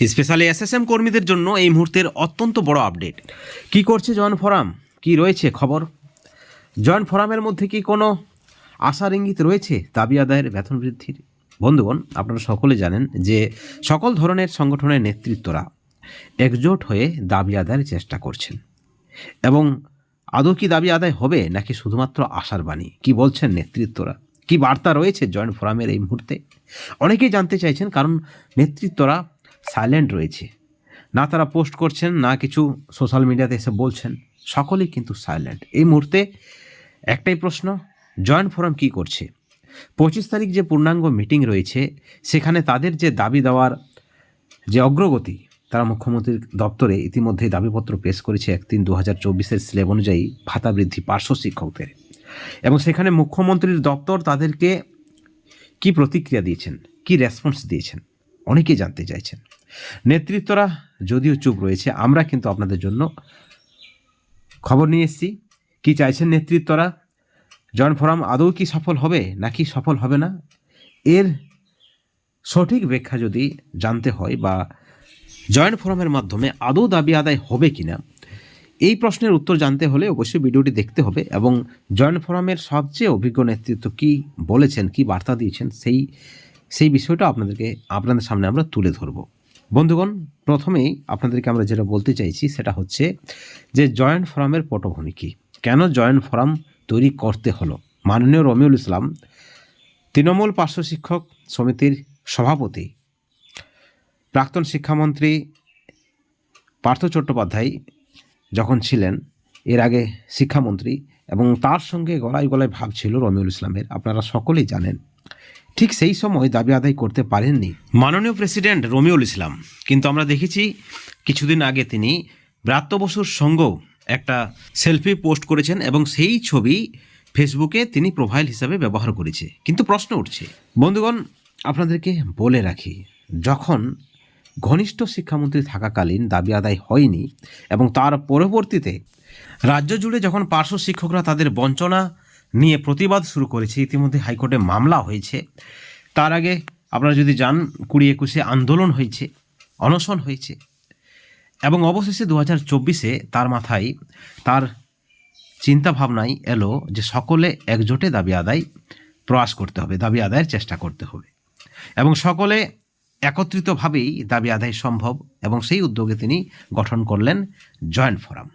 Specially SSM কর্মীদের জন্য এই মুহূর্তের অত্যন্ত বড় আপডেট। কি করছে জয়েন্ট ফোরাম? কি রয়েছে খবর? জয়েন্ট ফোরামের মধ্যে কি কোনো আশার ইঙ্গিত রয়েছে? দাবি আদায়ের বেতন বৃদ্ধির? বন্ধুগণ, আপনারা সকলে জানেন যে সকল ধরনের সংগঠনের নেতৃত্বরা একজোট হয়ে দাবি আদায়ের চেষ্টা করছেন। এবং আদৌ কি দাবি আদায় হবে নাকি শুধুমাত্র আশার বাণী? কি বলছেন নেতৃত্বরা? কি বার্তা রয়েছে জয়েন্ট ফোরামের এই মুহূর্তে? অনেকেই জানতে চাইছেন, কারণ নেতৃত্বরা সাইলেন্ট রয়েছে। না তারা পোস্ট করছেন, না কিছু সোশ্যাল মিডিয়াতে এসে বলছেন। সকলেই কিন্তু সাইলেন্ট এই মুহূর্তে একটাই প্রশ্ন জয়েন্ট ফোরাম কি করছে? পঁচিশ তারিখ যে পূর্ণাঙ্গ মিটিং রয়েছে, সেখানে তাদের যে দাবি দেওয়ার যে অগ্রগতি, তারা মুখ্যমন্ত্রীর দপ্তরে ইতিমধ্যেই দাবিপত্র পেশ করেছে এক তিন দু হাজার চব্বিশের স্লেব অনুযায়ী ভাতা বৃদ্ধি পার্শ্ব শিক্ষকদের। এবং সেখানে মুখ্যমন্ত্রীর দপ্তর তাদেরকে কি প্রতিক্রিয়া দিয়েছেন? কি রেসপন্স দিয়েছেন? অনেকেই জানতে চাইছেন। নেতৃত্বরা যদিও চুপ রয়েছে, আমরা কিন্তু আপনাদের জন্য খবর নিয়ে এসেছি। কি চাইছেন নেতৃত্বরা? জয়েন্ট ফোরাম আদৌ কি সফল হবে নাকি সফল হবে না? এর সঠিক ব্যাখ্যা যদি জানতে হয় বা জয়েন্ট ফোরামের মাধ্যমে আদৌ দাবি আদায় হবে কি না এই প্রশ্নের উত্তর জানতে হলে অবশ্যই ভিডিওটি দেখতে হবে এবং জয়েন্ট ফোরামের সবচেয়ে অভিজ্ঞ নেতৃত্ব কি বলেছেন, কি বার্তা দিয়েছেন, সেই সেই বিষয়টা আপনাদেরকে, আপনাদের সামনে আমরা তুলে ধরব। বন্ধুগণ, প্রথমেই আপনাদেরকে আমরা যেটা বলতে চাইছি সেটা হচ্ছে যে জয়েন্ট ফোরামের পটভূমি কী? কেন জয়েন্ট ফোরাম তৈরি করতে হলো? মাননীয় রমিউল ইসলাম, তৃণমূল পার্শ্ব শিক্ষক সমিতির সভাপতি, প্রাক্তন শিক্ষামন্ত্রী পার্থ চট্টোপাধ্যায় যখন ছিলেন, এর আগে শিক্ষামন্ত্রী এবং তার সঙ্গে গলায় গলায় ভাব ছিল রমিউল ইসলামের। আপনারা সকলেই জানেন ঠিক সেই সময় দাবি আদায় করতে পারেননি। মাননীয় প্রেসিডেন্ট রমিউল ইসলাম। কিন্তু আমরা দেখেছি কিছুদিন আগে তিনি ব্রাত্য বসুর সঙ্গেও একটা সেলফি পোস্ট করেছেন এবং সেই ছবি ফেসবুকে তিনি প্রোফাইল হিসাবে ব্যবহার করেছে। কিন্তু প্রশ্ন উঠছে, বন্ধুগণ, আপনাদেরকে বলে রাখি, যখন ঘনিষ্ঠ শিক্ষামন্ত্রী থাকাকালীন দাবি আদায় হয়নি এবং তার পরবর্তীতে রাজ্য জুড়ে যখন পার্শ্ব শিক্ষকরা তাদের বঞ্চনা নিয়ে প্রতিবাদ শুরু করেছে। ইতিমধ্যে হাইকোর্টে মামলা হয়েছে। তার আগে আপনারা যদি যান, কুড়ি একুশে আন্দোলন হয়েছে, অনশন হয়েছে। এবং অবশেষে দু হাজার চব্বিশে তার মাথায় তার চিন্তা ভাবনাই এলো যে সকলে একজোটে দাবি আদায় প্রয়াস করতে হবে, দাবি আদায়ের চেষ্টা করতে হবে। এবং সকলে একত্রিতভাবেই দাবি আদায় সম্ভব এবং সেই উদ্যোগে তিনি গঠন করলেন জয়েন্ট ফোরাম।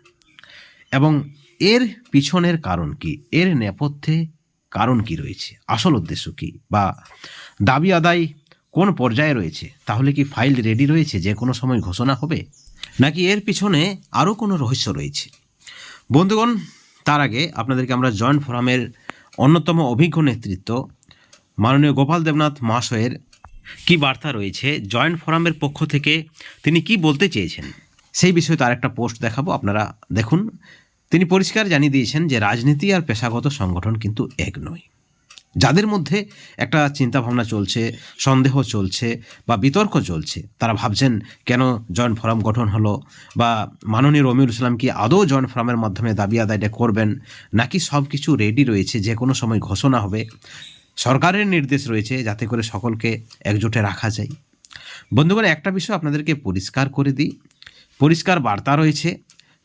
এবং এর পিছনের কারণ কি? এর নেপথ্যে কারণ কি রয়েছে? আসল উদ্দেশ্য কি? বা দাবি আদায় কোন পর্যায়ে রয়েছে? তাহলে কি ফাইল রেডি রয়েছে? যে কোনো সময় ঘোষণা হবে? নাকি এর পিছনে আরও কোনো রহস্য রয়েছে? বন্ধুগণ, তার আগে আপনাদেরকে আমরা জয়েন্ট ফোরামের অন্যতম অভিজ্ঞ নেতৃত্ব মাননীয় গোপাল দেবনাথ মহাশয়ের কি বার্তা রয়েছে? জয়েন্ট ফোরামের পক্ষ থেকে তিনি কি বলতে চেয়েছেন? সেই বিষয়ে তার একটা পোস্ট দেখাবো। আপনারা দেখুন। তিনি পরিষ্কার জানিয়ে দিয়েছেন যে রাজনীতি আর পেশাগত সংগঠন কিন্তু এক নয়। যাদের মধ্যে একটা চিন্তাভাবনা চলছে, সন্দেহ চলছে বা বিতর্ক চলছে, তারা ভাবছেন, কেন জয়েন্ট ফোরাম গঠন হলো? বা, মাননীয় রমিউল ইসলাম কি আদৌ জয়েন্ট ফোরামের মাধ্যমে দাবি আদায়টা করবেন? নাকি সব কিছু রেডি রয়েছে, যে কোনো সময় ঘোষণা হবে। সরকারের নির্দেশ রয়েছে যাতে করে সকলকে একজোটে রাখা যায়। বন্ধুগণ, একটা বিষয় আপনাদেরকে পরিষ্কার করে দিই। পরিষ্কার বার্তা রয়েছে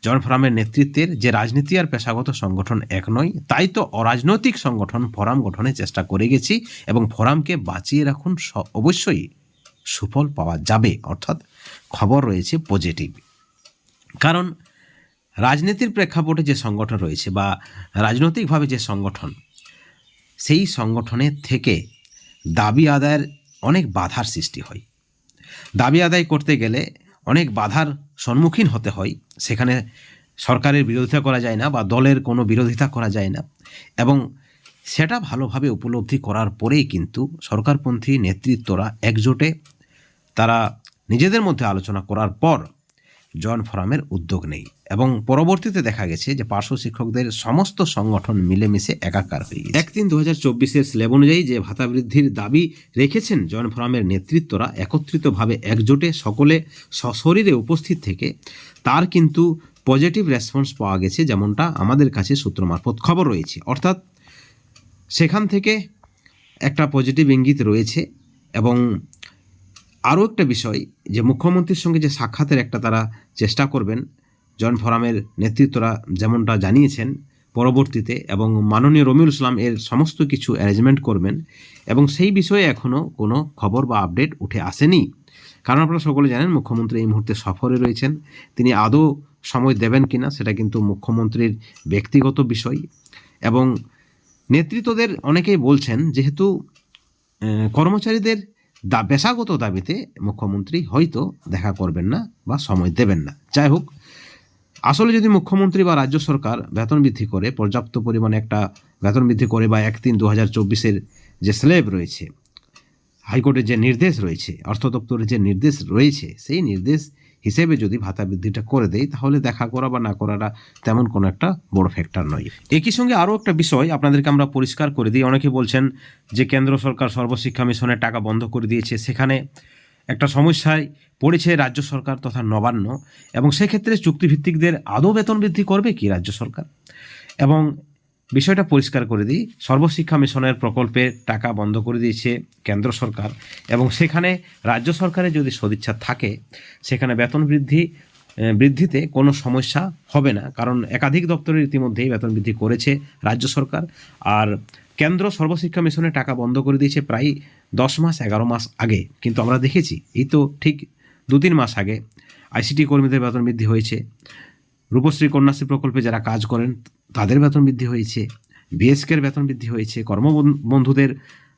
জন ফোরামের নেতৃত্বের যে রাজনীতি আর পেশাগত সংগঠন এক নয়, তাই তো অরাজনৈতিক সংগঠন ফোরাম গঠনের চেষ্টা করে গেছি এবং ফোরামকে বাঁচিয়ে রাখুন অবশ্যই সুফল পাওয়া যাবে, অর্থাৎ খবর রয়েছে পজিটিভ কারণ রাজনীতির প্রেক্ষাপটে যে সংগঠন রয়েছে বা রাজনৈতিকভাবে যে সংগঠন, সেই সংগঠনের থেকে দাবি আদায়ের অনেক বাধার সৃষ্টি হয়। দাবি আদায় করতে গেলে অনেক বাধার সম্মুখীন হতে হয়। সেখানে সরকারের বিরোধিতা করা যায় না বা দলের কোনো বিরোধিতা করা যায় না। এবং সেটা ভালোভাবে উপলব্ধি করার পরেই কিন্তু সরকারপন্থী নেতৃত্বরা একজোটে তারা নিজেদের মধ্যে আলোচনা করার পর জন ফোরামের উদ্যোগ নেই এবং পরবর্তীতে দেখা গেছে যে পার্শ্ব শিক্ষকদের সমস্ত সংগঠন মিলেমিশে একাকার হয়ে গেছে। এক তিন দু হাজার চব্বিশের স্ল্যাব অনুযায়ী যে ভাতা বৃদ্ধির দাবি রেখেছেন জন ফোরামের নেতৃত্বরা, একত্রিতভাবে একজোটে সকলে সশরীরে উপস্থিত থেকে তার কিন্তু পজিটিভ রেসপন্স পাওয়া গেছে যেমনটা আমাদের কাছে সূত্র মারফত খবর রয়েছে। অর্থাৎ সেখান থেকে একটা পজিটিভ ইঙ্গিত রয়েছে এবং আরও একটা বিষয় যে মুখ্যমন্ত্রীর সঙ্গে যে সাক্ষাতের একটা তারা চেষ্টা করবেন জয়েন্ট ফোরামের নেতৃত্বরা যেমনটা জানিয়েছেন, পরবর্তীতে এবং মাননীয় রমিউল ইসলাম এর সমস্ত কিছু অ্যারেঞ্জমেন্ট করবেন এবং সেই বিষয়ে এখনও কোনো খবর বা আপডেট উঠে আসেনি। কারণ আপনারা সকলে জানেন, মুখ্যমন্ত্রী এই মুহূর্তে সফরে রয়েছেন। তিনি আদৌ সময় দেবেন কিনা সেটা কিন্তু মুখ্যমন্ত্রীর ব্যক্তিগত বিষয় এবং নেতৃত্বদের অনেকেই বলছেন, যেহেতু কর্মচারীদের দা, পেশাগত দাবিতে মুখ্যমন্ত্রী হয়তো দেখা করবেন না বা সময় দেবেন না। যাই হোক আসলে যদি মুখ্যমন্ত্রী বা রাজ্য সরকার বেতন বৃদ্ধি করে, পর্যাপ্ত পরিমাণে একটা বেতন বৃদ্ধি করে বা এক তিন দু হাজার চব্বিশের যে স্ল্যাব রয়েছে, হাইকোর্টের যে নির্দেশ রয়েছে, অর্থ দপ্তরের যে নির্দেশ রয়েছে, সেই নির্দেশ হিসেবে যদি ভাতা বৃদ্ধিটা করে দেয় তাহলে দেখা করা বা না করাটা তেমন কোনো একটা বড় ফ্যাক্টর নয়। একই সঙ্গে আরও একটা বিষয় আপনাদেরকে আমরা পরিষ্কার করে দিই। অনেকে বলছেন যে, কেন্দ্র সরকার সর্বশিক্ষা মিশনের টাকা বন্ধ করে দিয়েছে। সেখানে একটা সমস্যায় পড়েছে রাজ্য সরকার তথা নবান্ন এবং সেক্ষেত্রে চুক্তিভিত্তিকদের আদৌ বেতন বৃদ্ধি করবে কি রাজ্য সরকার? এবং বিষয়টা পরিষ্কার করে দিই, সর্বশিক্ষা মিশনের প্রকল্পে টাকা বন্ধ করে দিয়েছে কেন্দ্র সরকার এবং সেখানে রাজ্য সরকারের যদি সদিচ্ছা থাকে, সেখানে বেতন বৃদ্ধি বৃদ্ধিতে কোনো সমস্যা হবে না। কারণ একাধিক দপ্তরের ইতিমধ্যেই বেতন বৃদ্ধি করেছে রাজ্য সরকার। আর কেন্দ্র সর্বশিক্ষা মিশনে টাকা বন্ধ করে দিয়েছে প্রায় দশ মাস, এগারো মাস আগে, কিন্তু আমরা দেখেছি, এই তো ঠিক দু তিন মাস আগে আইসিটি কর্মীদের বেতন বৃদ্ধি হয়েছে। রূপশ্রী কন্যাশ্রী প্রকল্পে যারা কাজ করেন, তাদের বেতন বৃদ্ধি হয়েছে। বিএসকের বেতন বৃদ্ধি হয়েছে। কর্মবন্ধুদের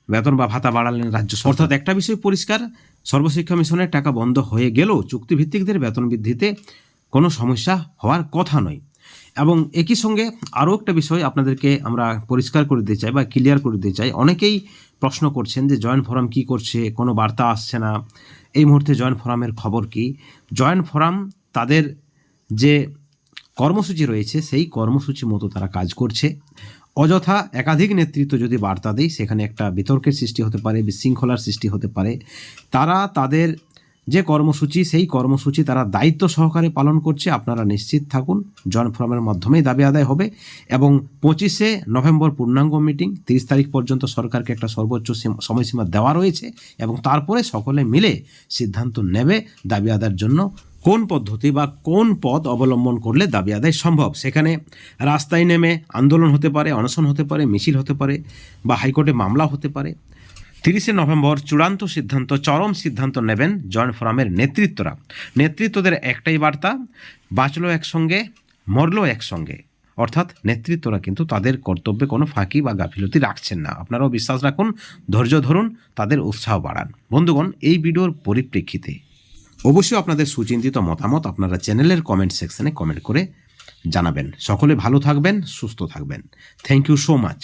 বেতন বা ভাতা বাড়ালেন রাজ্য অর্থাৎ একটা বিষয় পরিষ্কার, সর্বশিক্ষা মিশনের টাকা বন্ধ হয়ে গেলেও চুক্তিভিত্তিকদের বেতন বৃদ্ধিতে কোনো সমস্যা হওয়ার কথা নয়। এবং একই সঙ্গে আরও একটা বিষয় আপনাদেরকে আমরা পরিষ্কার করে দিতে চাই বা ক্লিয়ার করে দিতে চাই। অনেকেই প্রশ্ন করছেন যে, জয়েন্ট ফোরাম কি করছে? কোনো বার্তা আসছে না। এই মুহূর্তে জয়েন্ট ফোরামের খবর কি? জয়েন্ট ফোরাম তাদের যে কর্মসূচি রয়েছে, সেই কর্মসূচি মতো তারা কাজ করছে। অযথা একাধিক নেতৃত্ব যদি বার্তা দেয়, সেখানে একটা বিতর্কের সৃষ্টি হতে পারে, বিশৃঙ্খলার সৃষ্টি হতে পারে। তারা তাদের যে কর্মসূচি, সেই কর্মসূচি তারা দায়িত্ব সহকারে পালন করছে। আপনারা নিশ্চিত থাকুন জয়েন্ট ফোরামের মাধ্যমেই দাবি আদায় হবে এবং পঁচিশে নভেম্বর পূর্ণাঙ্গ মিটিং, তিরিশ তারিখ পর্যন্ত সরকারকে একটা সর্বোচ্চ সময়সীমা দেওয়া রয়েছে এবং তারপরে সকলে মিলে সিদ্ধান্ত নেবে দাবি আদায়ের জন্য কোন পদ্ধতি বা কোন পথ অবলম্বন করলে দাবি আদায় সম্ভব। সেখানে রাস্তায় নেমে আন্দোলন হতে পারে, অনশন হতে পারে, মিছিল হতে পারে বা হাইকোর্টে মামলা হতে পারে। তিরিশে নভেম্বর চূড়ান্ত সিদ্ধান্ত, চরম সিদ্ধান্ত নেবেন জয়েন্ট ফোরামের নেতৃত্বরা। নেতৃত্বদের একটাই বার্তা, বাঁচলো একসঙ্গে, মরলো একসঙ্গে। অর্থাৎ নেতৃত্বরা কিন্তু তাদের কর্তব্যে কোনো ফাঁকি বা গাফিলতি রাখছেন না। আপনারাও বিশ্বাস রাখুন, ধৈর্য ধরুন, তাদের উৎসাহ বাড়ান। বন্ধুগণ, এই ভিডিওর পরিপ্রেক্ষিতে অবশ্যই আপনাদের সুচিন্তিত মতামত আপনারা চ্যানেলের কমেন্ট সেকশনে কমেন্ট করে জানাবেন। সকলে ভালো থাকবেন, সুস্থ থাকবেন। Thank you so much.